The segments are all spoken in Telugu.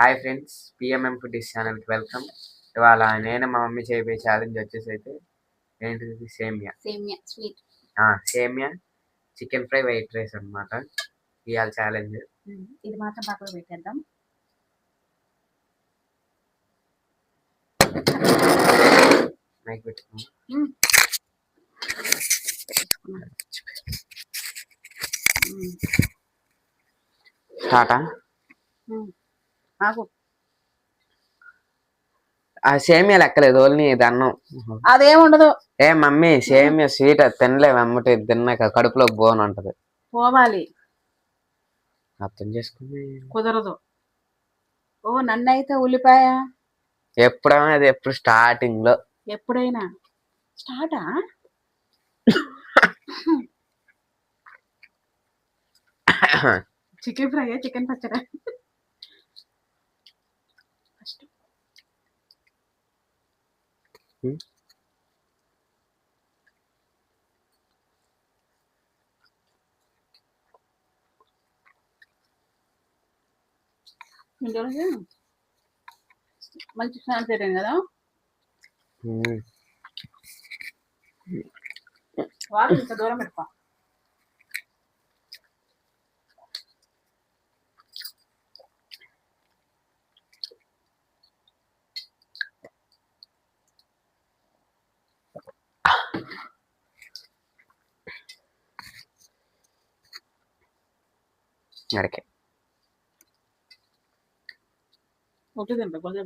హాయ్ ఫ్రెండ్స్ పిఎంఎం ఫుడ్స్ ఛానల్కి వెల్కమ్. ఇవాళ నేను మా మమ్మీ చేయబోయే ఛాలెంజ్ వచ్చేసి అయితే ఏంటిది? సేమియా. సేమియా స్వీట్. సేమియా చికెన్ ఫ్రై వైట్ రైస్ అన్నమాట. ఇవాళ ఛాలెంజ్ ఇది మాత్రం పక్కన పెట్టేద్దాం. మైక్ పెట్టుకున్నాం. ఉమ్, స్టార్టా ఆగు ఆ సేమియా లెక్కలేదు ఓన్లీ ఇది అన్నం. అదేం ఉండదు ఏ మమ్మీ సేమియా స్వీట్ అది తినలేము అమ్మటి తిన్నాక కడుపులో బోన్ ఉంటది. పోవాలి. అర్థం చేసుకుని కుదరదు. ఓ నన్ను అయితే ఉల్లిపాయ. ఎప్పుడైనా అది ఎప్పుడు స్టార్టింగ్లో ఎప్పుడైనా. స్టార్టా? చికెన్ ఫ్రై చికెన్ పచ్చడా? మంచి స్నానం చేయడం కదా. వాడు ఇంత దూరం పెడతా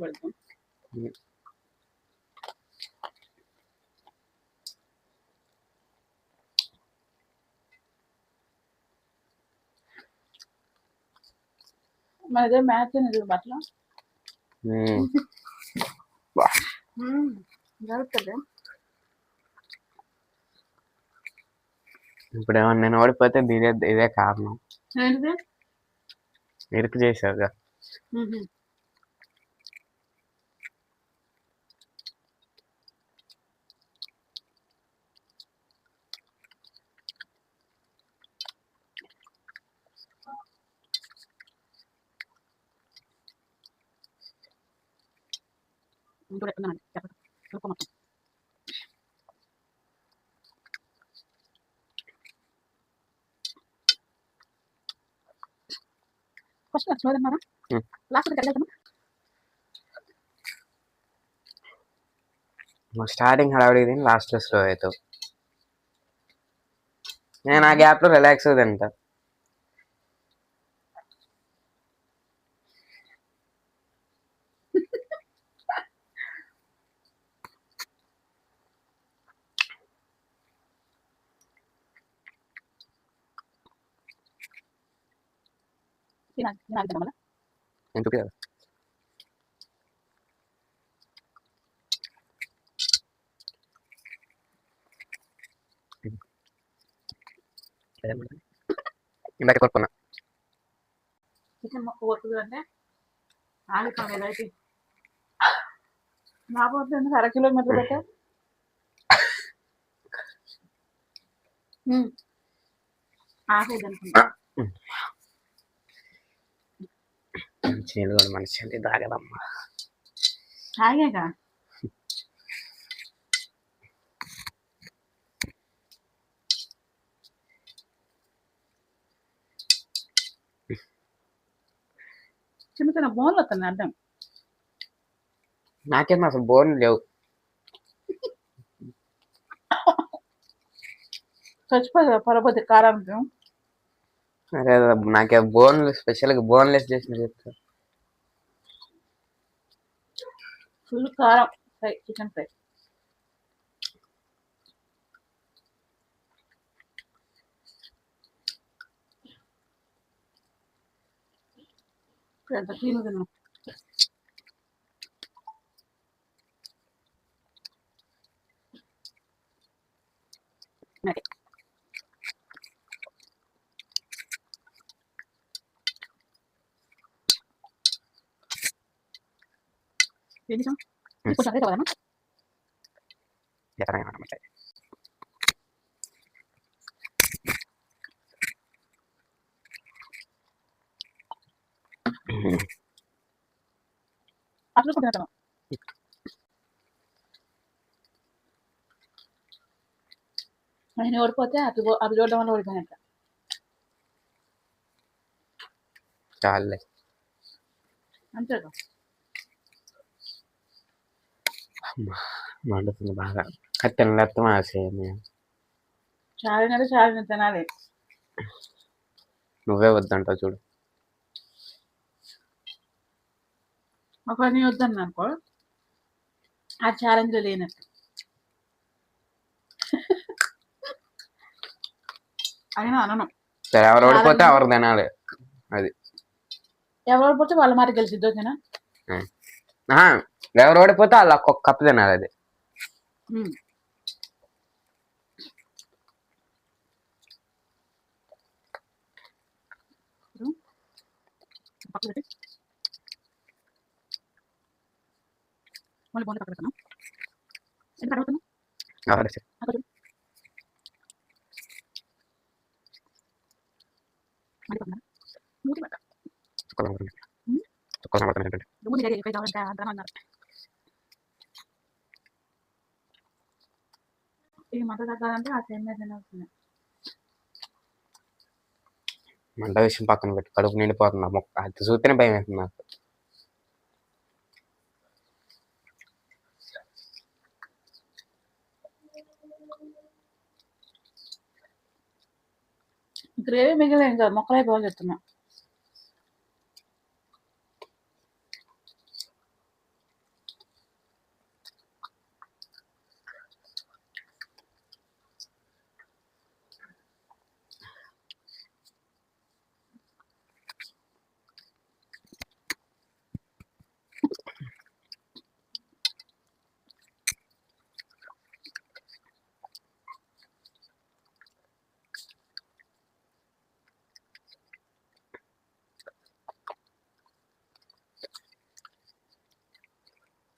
పెడతాం Hmm. మనదే మ్యాచ్ అనేది బట్టలు ఉమ్. జరుగుతుంది ఇప్పుడు ఏమన్నా నేను ఓడిపోతే ఇదే ఇదే కారణం ఏంటిది ఇరుకు చేసావుగా మ్మ్. ఇంకోటి ఎక్కడ చెప్పండి ఫస్ట్ నాకు Hmm. లాస్ట్ నువ్వు స్టార్టింగ్ హడావిడి తిని లాస్ట్లో స్లో అవుతావు. నేను ఆ గ్యాప్లో రిలాక్స్ తింటా. ఎందుకు కదా ఇందాక కొట్టుకున్నా చికెన్ మొక్క కొడుతుంది అంటే ఆగిపోయి వెరైటీ నా పోతే ఎందుకు అర కిలోమీటర్ పెట్టా ఆగేది అనుకుంటా చేను కూడా మనిషి అంటే తాగదమ్మా ఆగాక చిన్న చిన్న బోన్లు వస్తున్నాయి అర్థం? నాకేం అసలు బోన్ లేవు. చచ్చిపోతుంది పరపోతే కారానికి అరే నాకే బోన్ స్పెషల్గా బోన్లెస్ చేసిన చెప్తా ఫుల్ కారం ఫ్రై చికెన్ ఫ్రై ఎంత క్లీన్ తిన్నాం ఏం కొంచెం అదే కావాలన్నా. ఉమ్. చూసుకుంటాను ఆయన ఓడిపోతే అటు ఓ- అటు చూడడం వల్ల ఓడిపోయినట్ట చాలే అంతేగా మండుతుంది బాగా అది తినలేస్తాం ఆశయం చాలినది చాలిన తినాలి నువ్వే వద్దంటావు చూడు ఒక నీ వద్దన్నా అనుకో ఆ ఛాలెంజ్ లేనట్టు అయినా అనను సరే ఎవరు ఓడిపోతే. ఎవరు తినాలి అది ఎవరు ఓడిపోతే వాళ్ళ మాట గెలిచిద్దు ఓకేనా ఎవరు ఓడిపోతే వాళ్ళు ఒక్కొక్క కప్పు తినాలి అది. మళ్ళీ బోండి పక్కన పెడతాను? ఎంత అడుగుతున్నా ఎవరు సరే. ఈ మంట తగ్గాలంటే ఆ సేమ్ మీద తినాల్సిందే. మంట విషయం పక్కన పెట్టి కడుపు నిండిపోతుంది ఆ మొక్క. అది చూస్తేనే భయం వేస్తుంది నాకు. గ్రేవీ మిగిలిన కాదు మొక్కలు చెప్తున్నా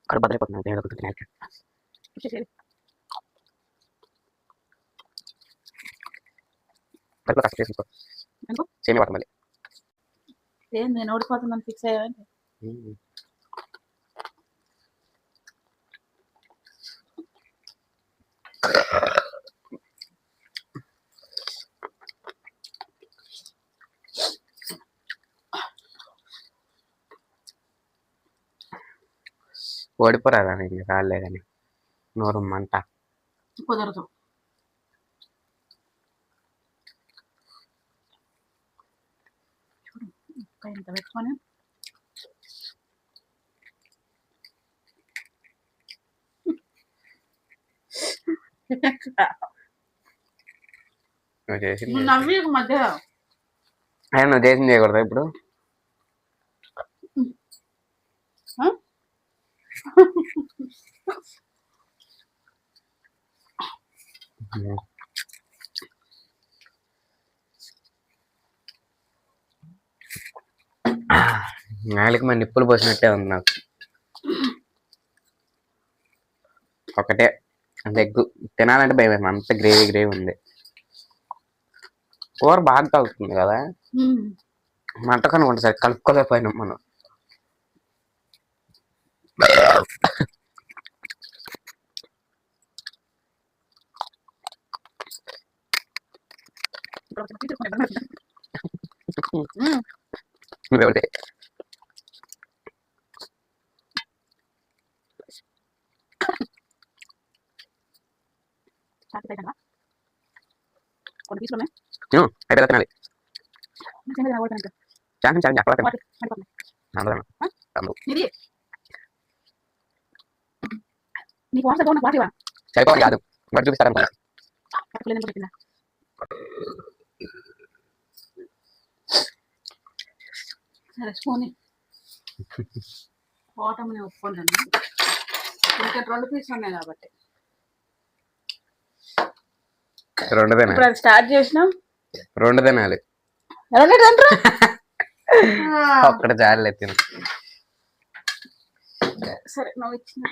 దేవుడు ఒకటి తినేకి. చేసేది. కడుపులో కాస్త చేసుకో? సేమి పడతాం మళ్ళీ నేను ఓడిపోతుందని ఫిక్స్ అయ్యావంటే ఓడిపోరాదా నీకు? రాలే కానీ నోరు మంట. కుదరదు. ఇంత పెట్టుకొని. నువ్వు చేసింది మధ్య నువ్వు చేయకూడదు ఇప్పుడు. నాలుగు మంది నిప్పులు పోసినట్టే ఉంది నాకు ఒకటే అంత ఎగ్గు తినాలంటే భయం. అంత గ్రేవీ గ్రేవీ ఉంది కూర బాగా తగ్గుతుంది కదా ఉమ్. మంట కనుకుంటా సరే కలుపుకోలేకపోయినాం మనం ఉన్నాయి తిను అయిపోయిందా తినాలి చిన్నది రావడానికి ఛాన్స్ ఛాన్స్ అక్కడ నీకు వాట్సాప్ ఉన్న వాటివా సరిపోవాలి కాదు. మరి చూపిస్తారనుకున్నా సరే స్పూన్ ఒప్పుకుంటాను. ఇంకా రెండు పీసులు ఉన్నాయి కాబట్టి. రెండు తినాలి స్టార్ట్ చేసినాం? రెండు? తినాలి ఒక్కటి చాలే తిను సరే నువ్వు ఇచ్చిన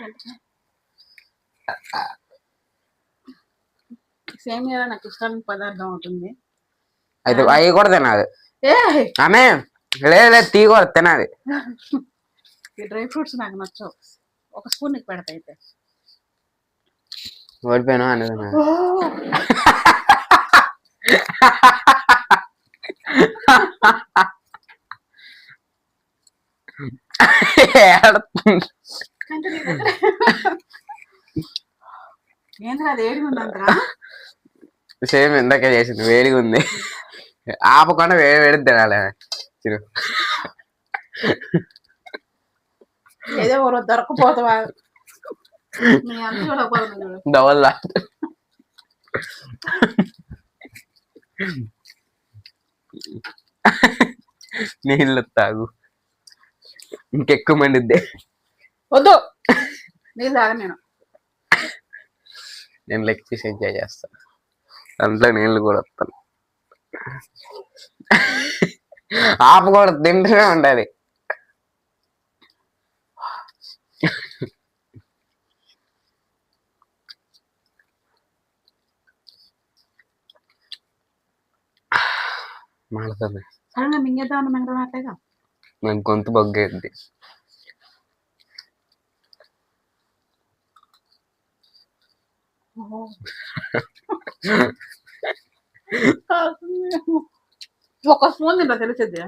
సేమియా నాకు ఇష్టమైన పదార్థం అవుతుంది అయితే అవి కూడా తినాలి. ఏ! ఆమె! లేదు లేదు తీ కూడా తినాలి. ఈ డ్రై ఫ్రూట్స్ నాకు నచ్చవు. ఒక స్పూన్ నీకు పెడతా అయితే. ఓడిపోయాను అనేది నా- సేమ్ ఇందాక చేసింది వేడిగా ఉంది ఆపకుండా వేడి వేడి తినాలి చిరు ఏదో ఒక రోజు దొరకపోతావా? డబల్ నీళ్ళు తాగు. ఇంకెక్కువ మండిద్ది. వద్దు. నీళ్ళు తాగను నేను. నేను లెగ్ పీస్ ఎంజాయ్ చేస్తాను దాంట్లో నీళ్ళు కూడా వస్తాను ఆపకూడదు తింటూనే ఉండాలి. మాడుతుంది మింగేద్దామని మింగడం నాకు గొంతు బొగ్గేది ఒక స్పూన్ తింటా తెలిసింది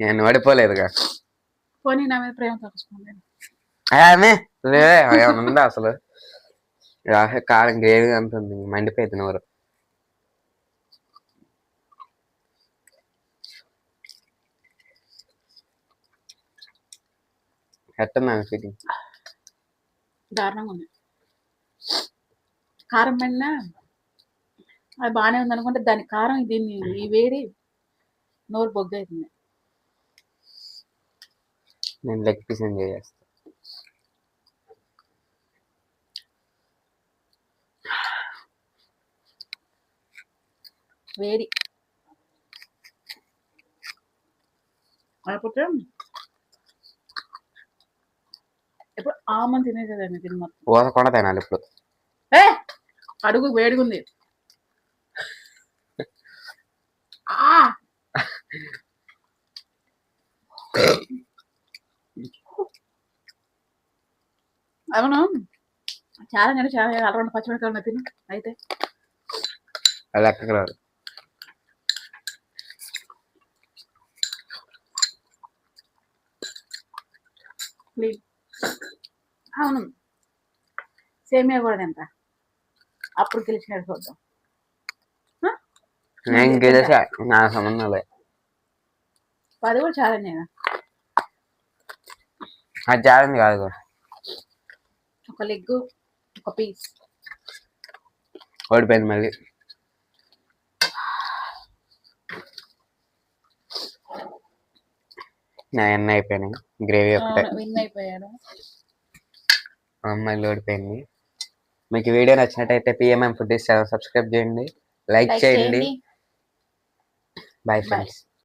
నేను పడిపోలేదుగా. పోనీ నా మీద. ఆమె ఉందా అసలు? కారం గ్రేవీ అంటుంది మండిపోయింది నోరు. ఎట్టుందా ఫీలింగ్ దారుణంగా ఉంది. కారం పడినా అది బాగానే ఉంది అనుకుంటే దాని కారం దీన్ని ఈ వేడి నోరు బొగ్గ అవుతుంది నేను లెగ్ పీస్ ఎంజాయ్ చేస్తాను వేడి. లేకపోతే ఇప్పుడు ఆమని తినేసేదాన్ని తిని మొత్తం. ఊసకుండా తినాలి ఇప్పుడు. ఏ? అడుగు వేడిగుంది ఆ! అవును. చాలా నేను చాలా అలవాటు పచ్చిమిరకాయలు ఉన్నాయి తిను. అయితే. అది లెక్కకు రాదు. అవును. సేమియా కూడా తింటా. అప్పుడు గెలిచినట్టు చూద్దాం. నేను గెలిచా. నా సంబంధం లేదు. అది కూడా ఛాలెంజ్ అయినా అది ఛాలెంజ్ కాదు కూడా. ఒక లెగ్ ఒక పీస్. ఓడిపోయింది మళ్ళీ. నా ఎన్న అయిపోయినాయి. గ్రేవీ ఒకటే. విన్ అయిపోయాడు. అమ్మాయిలు ఓడిపోయింది. మీకు వీడియో నచ్చినట్టయితే పిఎంఎం ఫుడ్ ఛానల్ సబ్స్క్రైబ్ చేయండి. లైక్ చేయండి. Bye friends